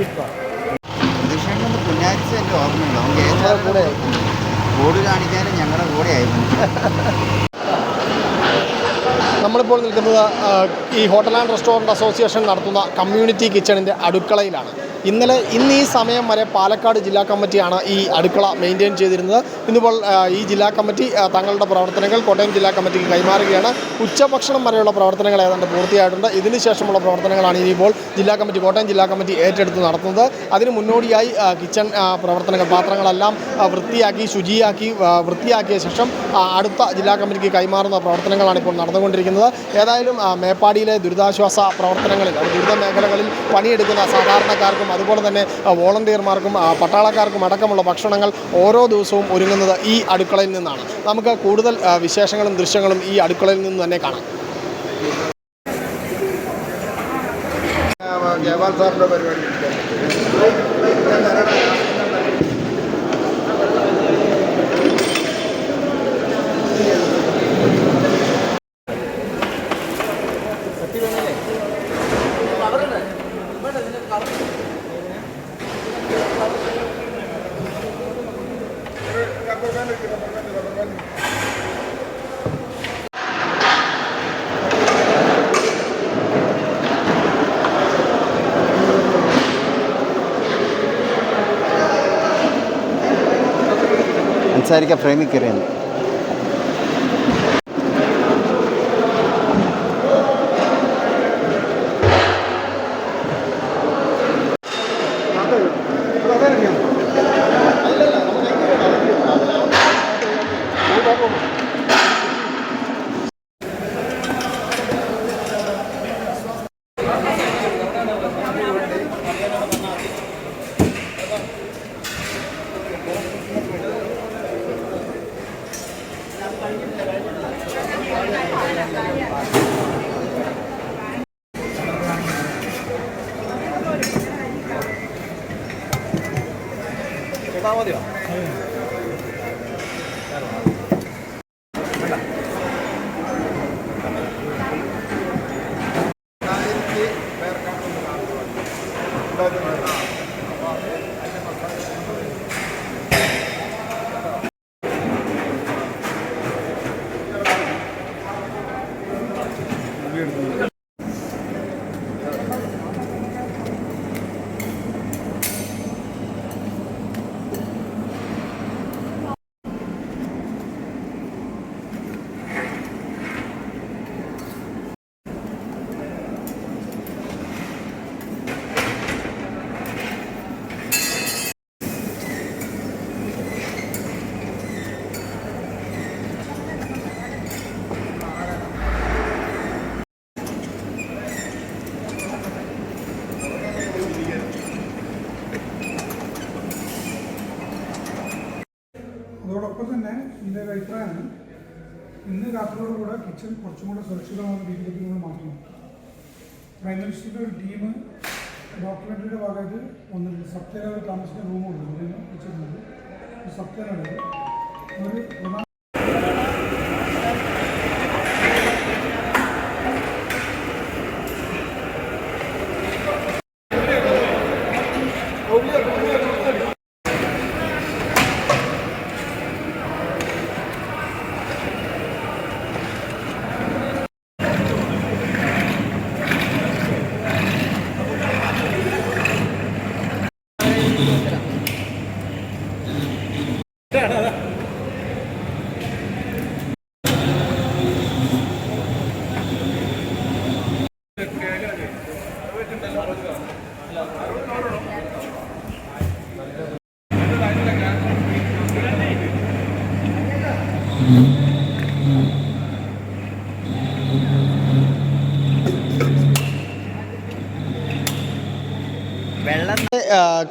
പ്രതിഷേധം പുന്നാരിച്ച് എന്റെ ഓർമ്മയുണ്ട് നമുക്ക് കൂടെ ബോർഡ് കാണിക്കാനും ഞങ്ങളുടെ കൂടെ ആയിരുന്നു നമ്മളിപ്പോൾ നിൽക്കുന്നത് ഈ ഹോട്ടൽ ആൻഡ് റെസ്റ്റോറന്റ് അസോസിയേഷൻ നടത്തുന്ന കമ്മ്യൂണിറ്റി കിച്ചണിന്റെ അടുക്കളയിലാണ്. ഇന്നലെ ഇന്ന് ഈ സമയം വരെ പാലക്കാട് ജില്ലാ കമ്മിറ്റിയാണ് ഈ അടുക്കള മെയിന്റെയിൻ ചെയ്തിരുന്നത്. ഇന്നിപ്പോൾ ഈ ജില്ലാ കമ്മിറ്റി തങ്ങളുടെ പ്രവർത്തനങ്ങൾ കോട്ടയം ജില്ലാ കമ്മിറ്റിക്ക് കൈമാറുകയാണ്. ഉച്ചഭക്ഷണം വരെയുള്ള പ്രവർത്തനങ്ങൾ ഏതാണ്ട് പൂർത്തിയായിട്ടുണ്ട്. ഇതിന് ശേഷമുള്ള പ്രവർത്തനങ്ങളാണ് ഇനിയിപ്പോൾ ജില്ലാ കമ്മിറ്റി കോട്ടയം ജില്ലാ കമ്മിറ്റി ഏറ്റെടുത്ത് നടത്തുന്നത്. അതിന് മുന്നോടിയായി കിച്ചൺ പ്രവർത്തനങ്ങൾ പാത്രങ്ങളെല്ലാം വൃത്തിയാക്കി ശുചിയാക്കി വൃത്തിയാക്കിയ ശേഷം അടുത്ത ജില്ലാ കമ്മിറ്റിക്ക് കൈമാറുന്ന പ്രവർത്തനങ്ങളാണ് ഇപ്പോൾ നടന്നുകൊണ്ടിരിക്കുന്നത്. ഏതായാലും ആ, മേപ്പാടിയിലെ ദുരിതാശ്വാസ പ്രവർത്തനങ്ങളിൽ ദുരിത മേഖലകളിൽ പണിയെടുക്കുന്ന സാധാരണക്കാർക്കും അതുപോലെ തന്നെ വോളണ്ടിയർമാർക്കും പട്ടാളക്കാർക്കും അടക്കമുള്ള ഭക്ഷണങ്ങൾ ഓരോ ദിവസവും ഒരുങ്ങുന്നത് ഈ അടുക്കളയിൽ നിന്നാണ്. നമുക്ക് കൂടുതൽ വിശേഷങ്ങളും ദൃശ്യങ്ങളും ഈ അടുക്കളയിൽ നിന്ന് തന്നെ കാണാം. ജയപാൽ സാറിന്റെ പരിപാടി. सारी का फ्रेमिंग करेंगे അതോടൊപ്പം കിച്ചൺ കുറച്ചും കൂടെ സുരക്ഷിതമാകുന്ന രീതിയിലേക്ക് നമ്മൾ മാറ്റണം പ്രൈം മിനിസ്റ്ററുടെ ഒരു ടീം ഡോക്യുമെന്ററിയുടെ ഭാഗമായിട്ട് വന്നിട്ടുണ്ട്. സപ്തേല താമസിക്കുന്ന റൂമുണ്ട് വെച്ചിട്ടുണ്ട്. സപ്തേലുണ്ട് ഒരു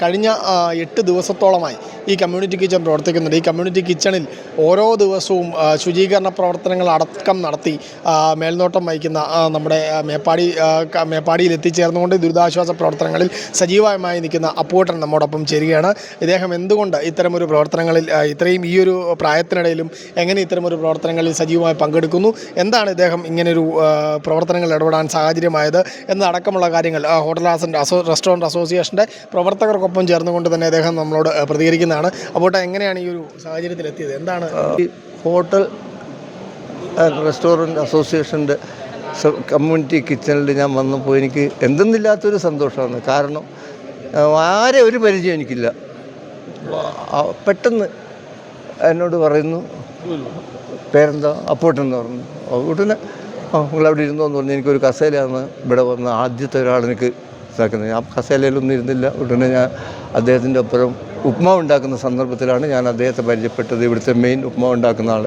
കഴിഞ്ഞ എട്ട് ദിവസത്തോളമായി. ഈ കമ്മ്യൂണിറ്റി കിച്ചൺ പ്രവർത്തിക്കുന്നുണ്ട്. ഈ കമ്മ്യൂണിറ്റി കിച്ചണിൽ ഓരോ ദിവസവും ശുചീകരണ പ്രവർത്തനങ്ങൾ അടക്കം നടത്തി മേൽനോട്ടം വഹിക്കുന്ന നമ്മുടെ മേപ്പാടി മേപ്പാടിയിൽ എത്തിച്ചേർന്നുകൊണ്ട് ദുരിതാശ്വാസ പ്രവർത്തനങ്ങളിൽ സജീവമായി നിൽക്കുന്ന അപ്പൂട്ടൻ നമ്മോടൊപ്പം ചേരുകയാണ്. ഇദ്ദേഹം എന്തുകൊണ്ട് ഇത്തരമൊരു പ്രവർത്തനങ്ങളിൽ ഇത്രയും ഈ ഒരു പ്രായത്തിനിടയിലും എങ്ങനെ ഇത്തരമൊരു പ്രവർത്തനങ്ങളിൽ സജീവമായി പങ്കെടുക്കുന്നു? എന്താണ് ഇദ്ദേഹം ഇങ്ങനൊരു പ്രവർത്തനങ്ങൾ ഇടപെടാൻ സാഹചര്യമായത്? എന്നതടക്കമുള്ള കാര്യങ്ങൾ ഹോട്ടൽ ആസൻ അസോ റെസ്റ്റോറന്റ് അസോസിയേഷന്റെ പ്രവർത്തകർക്കൊപ്പം ചേർന്നുകൊണ്ട് തന്നെ അദ്ദേഹം നമ്മളോട് ആ, പ്രതികരിക്കുന്നതാണ് അപ്പോൾ എങ്ങനെയാണ് ഈ ഒരു സാഹചര്യത്തിൽ എത്തിയത് എന്താണ് ഹോട്ടൽ റെസ്റ്റോറന്റ് അസോസിയേഷന്റെ കമ്മ്യൂണിറ്റി കിച്ചണിൽ ഞാൻ വന്നപ്പോൾ എനിക്ക് എന്തെന്നില്ലാത്തൊരു സന്തോഷമാണ്. കാരണം ആരെ ഒരു പരിചയം എനിക്കില്ല. പെട്ടെന്ന് എന്നോട് പറയുന്നു പേരെന്താ? അപ്പോട്ടെന്ന് പറഞ്ഞു. ആ നിങ്ങൾ അവിടെ ഇരുന്നോ? എന്ന് പറഞ്ഞു. എനിക്കൊരു കസേലയാണ് ഇവിടെ വന്ന ആദ്യത്തെ ഒരാൾ എനിക്ക് ഇതാക്കുന്നത്. ആ കസേലയിലൊന്നും ഇരുന്നില്ല. ഉടനെ ഞാൻ അദ്ദേഹത്തിന്റെ ഒപ്പം ഉപ്മാവ് ഉണ്ടാക്കുന്ന സന്ദർഭത്തിലാണ് ഞാൻ അദ്ദേഹത്തെ പരിചയപ്പെട്ടത്. ഇവിടുത്തെ മെയിൻ ഉപ്മാവ് ഉണ്ടാക്കുന്ന ആൾ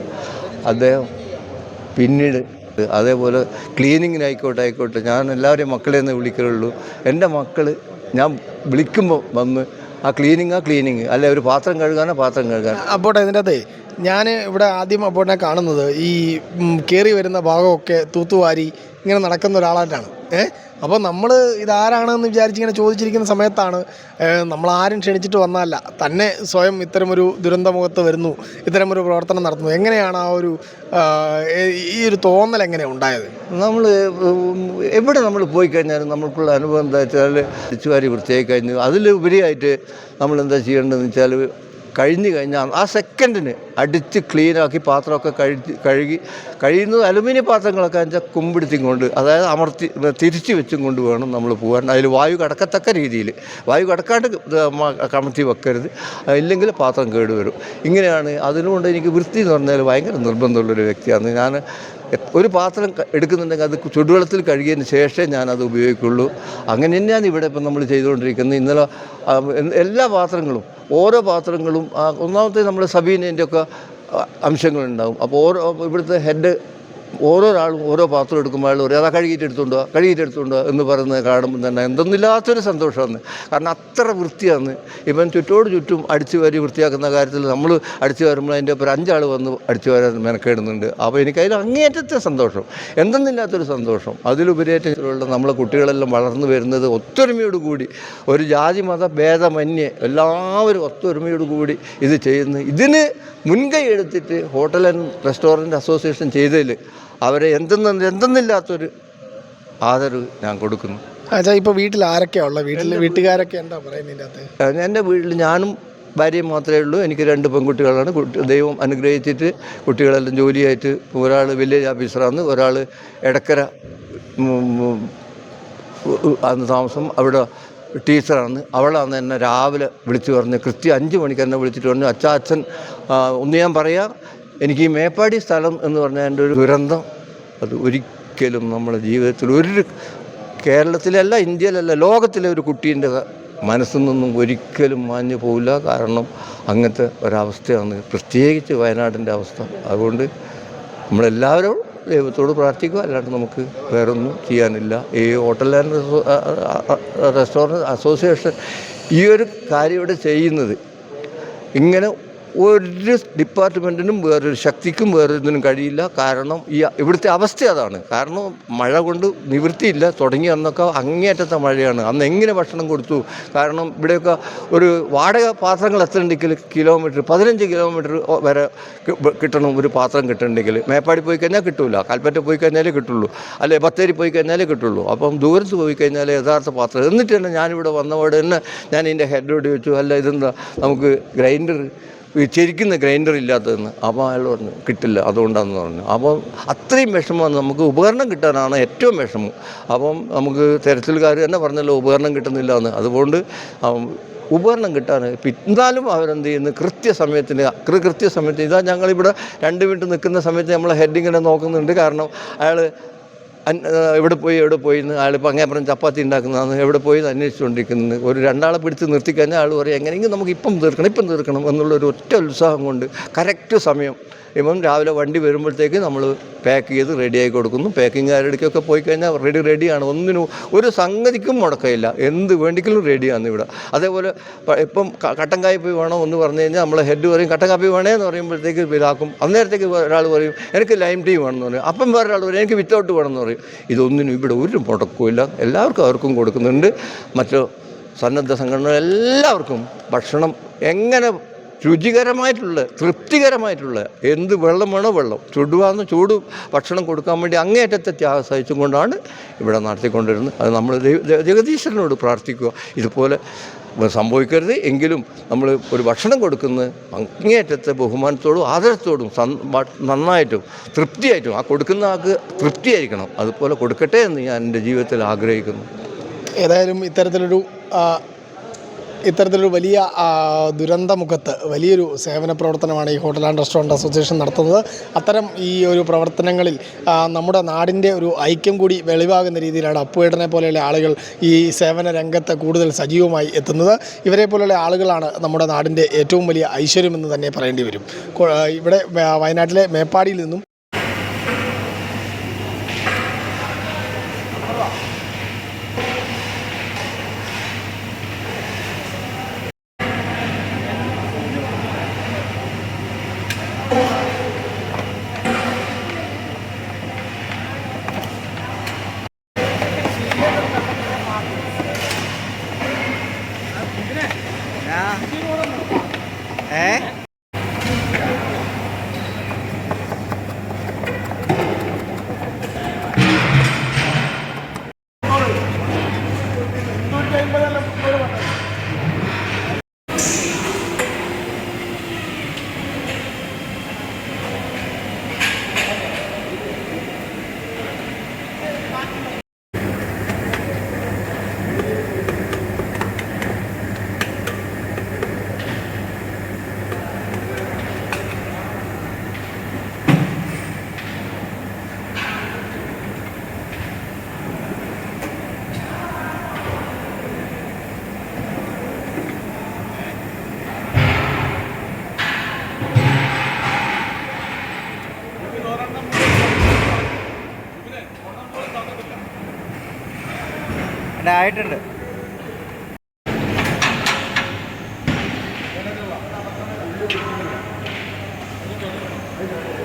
അദ്ദേഹം പിന്നീട് അതേപോലെ ക്ലീനിങ്ങിനായിക്കോട്ടെ ആയിക്കോട്ടെ ഞാൻ എല്ലാവരെയും മക്കളെ നിന്ന് വിളിക്കലുള്ളൂ. എന്റെ മക്കൾ ഞാൻ വിളിക്കുമ്പോൾ വന്ന് ആ ക്ലീനിങ് ആ ക്ലീനിങ് അല്ലെ ഒരു പാത്രം കഴുകാനോ പാത്രം കഴുകാൻ അപ്പോട്ടെ ഇതിന്റെ അകത്തെ ഞാൻ ഇവിടെ ആദ്യം അപ്പോട്ടെ കാണുന്നത് ഈ കയറി വരുന്ന ഭാഗമൊക്കെ തൂത്തുവാരി ഇങ്ങനെ നടക്കുന്ന ഒരാളായിട്ടാണ്. ഏഹ് അപ്പോൾ നമ്മൾ ഇതാരാണെന്ന് വിചാരിച്ചിങ്ങനെ ചോദിച്ചിരിക്കുന്ന സമയത്താണ് നമ്മൾ ആരും ക്ഷണിച്ചിട്ട് വന്നതല്ല. തന്നെ സ്വയം ഇത്തരമൊരു ദുരന്തമുഖത്ത് വരുന്നു ഇത്തരമൊരു പ്രവർത്തനം നടത്തുന്നു. എങ്ങനെയാണ് ആ ഒരു ഈ ഒരു തോന്നൽ എങ്ങനെ ഉണ്ടായത്? നമ്മൾ എവിടെ നമ്മൾ പോയി കഴിഞ്ഞാലും നമ്മൾക്കുള്ള അനുഭവം എന്താ വെച്ചാൽ തിരിച്ചുവാരി വൃത്തിയായി കഴിഞ്ഞു അതിലുപരിയായിട്ട് നമ്മൾ എന്താ ചെയ്യേണ്ടതെന്ന് വെച്ചാൽ കഴിഞ്ഞ് കഴിഞ്ഞാൽ ആ സെക്കൻഡിന് അടിച്ച് ക്ലീനാക്കി പാത്രമൊക്കെ കഴുകി കഴുകി കഴിയുന്നത് അലുമിനിയം പാത്രങ്ങളൊക്കെ വെച്ചാൽ കുമ്പിടുത്തിയും കൊണ്ട് അതായത് അമർത്തി തിരിച്ചു വെച്ചും കൊണ്ട് വേണം നമ്മൾ പോകാൻ. അതിൽ വായു കടക്കത്തക്ക രീതിയിൽ. വായു കടക്കാണ്ട് കമഴ്ത്തി വെക്കരുത്. ഇല്ലെങ്കിൽ പാത്രം കേടുവരും. ഇങ്ങനെയാണ് അതിനുകൊണ്ട് എനിക്ക് വൃത്തി എന്ന് പറഞ്ഞാൽ ഭയങ്കര നിർബന്ധമുള്ളൊരു വ്യക്തിയാണ്. ഞാൻ ഒരു പാത്രം എടുക്കുന്നുണ്ടെങ്കിൽ അത് ചുടുവെള്ളത്തിൽ കഴുകിയതിന് ശേഷമേ ഞാനത് ഉപയോഗിക്കുള്ളൂ. അങ്ങനെ തന്നെയാണ് ഇവിടെ ഇപ്പം നമ്മൾ ചെയ്തുകൊണ്ടിരിക്കുന്നത്. ഇന്നലെ എല്ലാ പാത്രങ്ങളും ഓരോ പാത്രങ്ങളും ഒന്നാമത്തെ നമ്മൾ സബീനേന്റെ ഒക്കെ ആ, അംശങ്ങളുണ്ടാവും. അപ്പോൾ ഓരോ ഇവിടുത്തെ ഹെഡ് ഓരോരാളും ഓരോ പാത്രം എടുക്കുമ്പോൾ അയാൾ ഒരു അതാ കഴുകിയിട്ട് എടുത്തുണ്ടോ കഴുകിയിട്ട് എടുത്തുണ്ടോ എന്ന് പറയുന്നത് കാണുമ്പോൾ തന്നെ എന്തെന്നില്ലാത്തൊരു സന്തോഷമാണ്. കാരണം അത്ര വൃത്തിയാണ്. ഇവൻ ചുറ്റോട് ചുറ്റും അടിച്ചു വാരി വൃത്തിയാക്കുന്ന കാര്യത്തിൽ നമ്മൾ അടിച്ചു വരുമ്പോൾ അതിന്റെ ഒരു അഞ്ചാൾ വന്ന് അടിച്ചു വരാൻ മെനക്കേടുന്നുണ്ട്. അപ്പോൾ എനിക്കതിൽ അങ്ങേറ്റത്തെ സന്തോഷം. എന്തെന്നില്ലാത്തൊരു സന്തോഷം. അതിലുപരിയായിട്ടുള്ള നമ്മളെ കുട്ടികളെല്ലാം വളർന്നു വരുന്നത് ഒത്തൊരുമയോട് കൂടി ഒരു ജാതി മത ഭേദമന്യേ എല്ലാവരും ഒത്തൊരുമയോട് കൂടി ഇത് ചെയ്യുന്നു. ഇതിന് മുൻകൈ എടുത്തിട്ട് ഹോട്ടൽ ആൻഡ് റെസ്റ്റോറന്റ് അസോസിയേഷൻ ചെയ്തതിൽ അവരെ എന്തെന്ന് എന്തെന്നില്ലാത്തൊരു ആദരവ് ഞാൻ കൊടുക്കുന്നു. അച്ഛാ ഇപ്പോൾ വീട്ടിൽ ആരൊക്കെയാ ഉള്ളത് വീട്ടിൽ വീട്ടുകാരൊക്കെ എന്താ പറയുന്നതിന്റെ അകത്ത്? എന്റെ വീട്ടിൽ ഞാനും ഭാര്യയും മാത്രമേ ഉള്ളൂ. എനിക്ക് രണ്ട് പെൺകുട്ടികളാണ്. ദൈവം അനുഗ്രഹിച്ചിട്ട് കുട്ടികളെല്ലാം ജോലിയായിട്ട് ഒരാൾ വില്ലേജ് ഓഫീസറാണ് ഒരാൾ എടക്കര അന്ന് താമസം അവിടെ ടീച്ചറാണ്. അവളാണ് എന്നെ രാവിലെ വിളിച്ചു പറഞ്ഞ് കൃത്യം അഞ്ച് മണിക്ക് എന്നെ വിളിച്ചിട്ട് പറഞ്ഞു അച്ഛാ അച്ഛൻ ഒന്ന് ഞാൻ പറയാം. എനിക്ക് ഈ മേപ്പാടി സ്ഥലം എന്ന് പറഞ്ഞാൽ എന്റെ ഒരു ദുരന്തം. അത് ഒരിക്കലും നമ്മുടെ ജീവിതത്തിൽ ഒരു കേരളത്തിലല്ല ഇന്ത്യയിലല്ല ലോകത്തിലെ ഒരു കുട്ടീന്റെ മനസ്സിൽ നിന്നും ഒരിക്കലും മാഞ്ഞു പോവില്ല. കാരണം അങ്ങനത്തെ ഒരവസ്ഥയാണ്. പ്രത്യേകിച്ച് വയനാടിന്റെ അവസ്ഥ. അതുകൊണ്ട് നമ്മളെല്ലാവരും ദൈവത്തോട് പ്രാർത്ഥിക്കുക. അല്ലാണ്ട് നമുക്ക് വേറൊന്നും ചെയ്യാനില്ല. ഈ ഹോട്ടൽ ആൻഡ് റെസ്റ്റോറന്റ് അസോസിയേഷൻ ഈ ഒരു കാര്യം ഇവിടെ ചെയ്യുന്നത് ഇങ്ങനെ ഒരു ഡിപ്പാർട്ട്മെന്റിനും വേറൊരു ശക്തിക്കും വേറൊരിതിനും കഴിയില്ല. കാരണം ഈ ഇവിടുത്തെ അവസ്ഥ അതാണ്. കാരണം മഴ കൊണ്ട് നിവൃത്തിയില്ല. തുടങ്ങി അന്നൊക്കെ അങ്ങേയറ്റത്തെ മഴയാണ്. അന്ന് എങ്ങനെ ഭക്ഷണം കൊടുത്തു? കാരണം ഇവിടെയൊക്കെ ഒരു വാടക പാത്രങ്ങൾ എത്തണമെങ്കിൽ കിലോമീറ്റർ പതിനഞ്ച് കിലോമീറ്റർ വരെ കിട്ടണം ഒരു പാത്രം കിട്ടണമെങ്കിൽ. മേപ്പാടി പോയി കഴിഞ്ഞാൽ കിട്ടില്ല കൽപ്പറ്റ പോയി കഴിഞ്ഞാലേ കിട്ടുള്ളൂ. അല്ലെ ബത്തേരി പോയി കഴിഞ്ഞാലേ കിട്ടുള്ളൂ. അപ്പം ദൂരത്ത് പോയി കഴിഞ്ഞാൽ യഥാർത്ഥ പാത്രം. എന്നിട്ട് തന്നെ ഞാനിവിടെ വന്നപാട് തന്നെ ഞാൻ ഇതിന്റെ ഹെഡോട് ചോദിച്ചു അല്ല ഇതെന്താ? നമുക്ക് ഗ്രൈൻഡർ ഈ ചെരിക്കുന്ന ഗ്രൈൻഡർ ഇല്ലാത്തതെന്ന് അപ്പോൾ അയാൾ പറഞ്ഞു കിട്ടില്ല അതുകൊണ്ടാണെന്ന് പറഞ്ഞു. അപ്പം അത്രയും വിഷമമാണ് നമുക്ക് ഉപകരണം കിട്ടാനാണ് ഏറ്റവും വിഷമം. അപ്പം നമുക്ക് തെരച്ചിൽക്കാർ തന്നെ പറഞ്ഞല്ലോ ഉപകരണം കിട്ടുന്നില്ല എന്ന് അതുകൊണ്ട് ഉപകരണം കിട്ടാൻ എന്നാലും അവരെന്ത് ചെയ്യുന്നു? കൃത്യസമയത്തിന് കൃത്യസമയത്ത് ഇതാ ഞങ്ങളിവിടെ രണ്ട് മിനിറ്റ് നിൽക്കുന്ന സമയത്ത് നമ്മളെ ഹെഡിങ്ങിനെ നോക്കുന്നുണ്ട്. കാരണം അയാൾ എവിടെ പോയി എവിടെ പോയി എന്ന് ആളിപ്പോൾ അങ്ങേപ്പുറം ചപ്പാത്തി ഉണ്ടാക്കുന്നതാണ്. എവിടെ പോയി അന്വേഷിച്ചുകൊണ്ടിരിക്കുന്നത് ഒരു രണ്ടാളെ പിടിച്ച് നിർത്തിക്കഴിഞ്ഞാൽ ആൾ പറയും എങ്ങനെയെങ്കിലും നമുക്ക് ഇപ്പം തീർക്കണം ഇപ്പം തീർക്കണം എന്നുള്ളൊരു ഒറ്റ ഉത്സാഹം കൊണ്ട് കറക്റ്റ് സമയം ഇപ്പം രാവിലെ വണ്ടി വരുമ്പോഴത്തേക്ക് നമ്മൾ പാക്ക് ചെയ്ത് റെഡിയായി കൊടുക്കുന്നു. പാക്കിങ്ങുകാരുടെയൊക്കെ പോയി കഴിഞ്ഞാൽ റെഡി റെഡിയാണ് ഒന്നിനും ഒരു സംഗതിക്കും മുടക്കമില്ല. എന്ത് വേണ്ടിക്കലും റെഡിയാണ് ഇവിടെ. അതേപോലെ ഇപ്പം കട്ടൻ കാപ്പി വേണോ എന്ന് പറഞ്ഞു കഴിഞ്ഞാൽ നമ്മൾ ഹെഡ് പറയും കട്ടൻ കാപ്പി വേണേ എന്ന് പറയുമ്പോഴത്തേക്ക് ഇതാക്കും. അന്നേരത്തേക്ക് ഒരാൾ പറയും എനിക്ക് ലൈം ടീ വേണമെന്ന് പറയും. അപ്പം വേറെ ആൾ പറയും എനിക്ക് വിത്തൗട്ട് വേണമെന്ന് പറയും. ഇതൊന്നിനും ഇവിടെ ഒരു മുടക്കമില്ല എല്ലാവർക്കും അവർക്കും കൊടുക്കുന്നുണ്ട്. മറ്റു സന്നദ്ധ സംഘടനകൾ എല്ലാവർക്കും ഭക്ഷണം എങ്ങനെ രുചികരമായിട്ടുള്ള തൃപ്തികരമായിട്ടുള്ള എന്ത് വെള്ളം വേണോ വെള്ളം. ചുടുവാന്ന് ചൂട് ഭക്ഷണം കൊടുക്കാൻ വേണ്ടി അങ്ങേയറ്റത്തെ ത്യാഗം സഹിച്ചും കൊണ്ടാണ് ഇവിടെ നടത്തിക്കൊണ്ടിരുന്നത്. അത് നമ്മൾ ജഗദീശ്വരനോട് പ്രാർത്ഥിക്കുക. ഇതുപോലെ സംഭവിക്കരുത്. എങ്കിലും നമ്മൾ ഒരു ഭക്ഷണം കൊടുക്കുന്നത് അങ്ങേയറ്റത്തെ ബഹുമാനത്തോടും ആദരത്തോടും നന്നായിട്ടും തൃപ്തിയായിട്ടും ആ കൊടുക്കുന്ന ആൾക്ക് തൃപ്തിയായിരിക്കണം. അതുപോലെ കൊടുക്കട്ടെ എന്ന് ഞാൻ എന്റെ ജീവിതത്തിൽ ആഗ്രഹിക്കുന്നു. ഏതായാലും ഇത്തരത്തിലൊരു ഇത്തരത്തിലൊരു വലിയ ദുരന്തമുഖത്ത് വലിയൊരു സേവന പ്രവർത്തനമാണ് ഈ ഹോട്ടൽ ആൻഡ് റെസ്റ്റോറന്റ് അസോസിയേഷൻ നടത്തുന്നത്. അത്തരം ഈ ഒരു പ്രവർത്തനങ്ങളിൽ നമ്മുടെ നാടിന്റെ ഒരു ഐക്യം കൂടി വെളിവാകുന്ന രീതിയിലാണ് അപ്പുവേട്ടനെ പോലെയുള്ള ആളുകൾ ഈ സേവന രംഗത്ത് കൂടുതൽ സജീവമായി എത്തുന്നത്. ഇവരെ പോലെയുള്ള ആളുകളാണ് നമ്മുടെ നാടിന്റെ ഏറ്റവും വലിയ ഐശ്വര്യമെന്ന് തന്നെ പറയേണ്ടി വരും. ഇവിടെ വയനാട്ടിലെ മേപ്പാടിയിൽ നിന്നും 哎 ആയിട്ടുണ്ട്. Thank വരുന്നല്ലേ